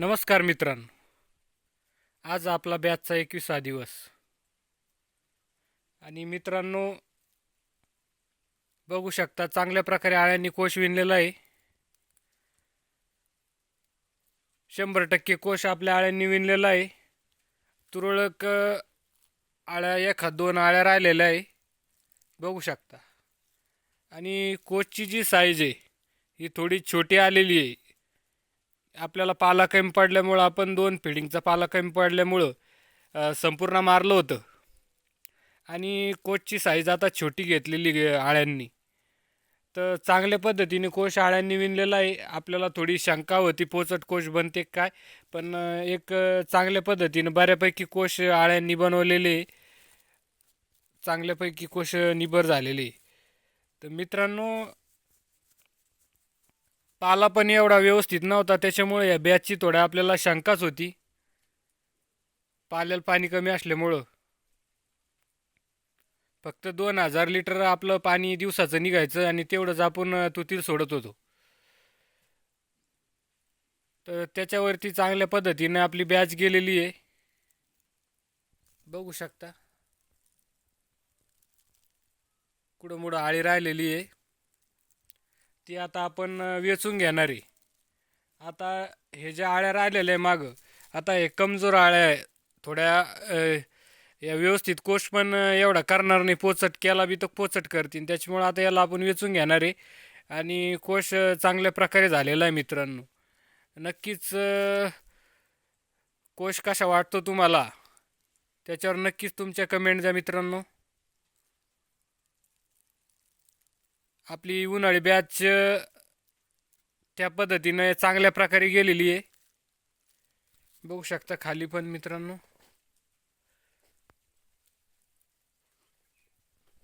नमस्कार मित्रांनो. आज आपला बॅचचा एकविसा दिवस. आणि मित्रांनो बघू शकता चांगल्या प्रकारे आळ्यांनी कोश विणलेला आहे. शंभर टक्के कोश आपल्या आळ्यांनी विणलेला आहे. तुरळक आळ्या एखाद दोन आळ्या राहिलेल्या आहे. बघू शकता. आणि कोचची जी साईज आहे ही थोडी छोटी आलेली आहे. आपल्याला पाला कमी पडल्यामुळं आपण दोन फिडिंगचा पाला कमी पडल्यामुळं संपूर्ण मारलं होतं. आणि कोचची साईज आता छोटी घेतलेली आळ्यांनी. तर चांगल्या पद्धतीने कोश आळ्यांनी विणलेला आहे. आपल्याला थोडी शंका होती पोचट कोश बनते काय? पण एक चांगल्या पद्धतीने बऱ्यापैकी कोश आळ्यांनी बनवलेले चांगल्यापैकी कोश निबर झालेले तर मित्रांनो पाला पण एवढा व्यवस्थित नव्हता त्याच्यामुळे या बॅचची थोड्या आपल्याला शंकाच होती. पाल्याला पाणी कमी असल्यामुळं. फक्त दोन हजार लिटर आपलं पाणी दिवसाचं निघायचं आणि तेवढंच आपण तुतील सोडत होतो. तर त्याच्यावरती चांगल्या पद्धतीने आपली बॅच गेलेली आहे. बघू शकता. कुठं मुडं आळी राहिलेली आहे. ती आता आपण वेचून घेणार आहे. आता हे ज्या आळ्या राहिलेल्या आहे मागं आता हे कमजोर आळ्या आहे. थोड्या या व्यवस्थित कोश पण एवढा करणार नाही. पोचट केला बी तर पोचट करतील. त्याच्यामुळे आता याला आपण वेचून घेणार आहे. आणि कोश चांगल्या प्रकारे झालेला आहे मित्रांनो. नक्कीच कोश कसा वाटतो तुम्हाला? त्याच्यावर नक्कीच तुमच्या कमेंट द्या मित्रांनो. आपली उन्हाळी बॅच त्या पद्धतीनं चांगल्या प्रकारे गेलेली आहे. बघू शकता खाली पण मित्रांनो.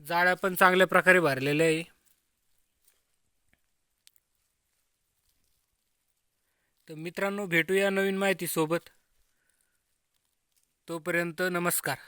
जाळ्या पण चांगल्या प्रकारे भरलेल्या आहे. तर मित्रांनो भेटूया नवीन माहितीसोबत. तोपर्यंत नमस्कार.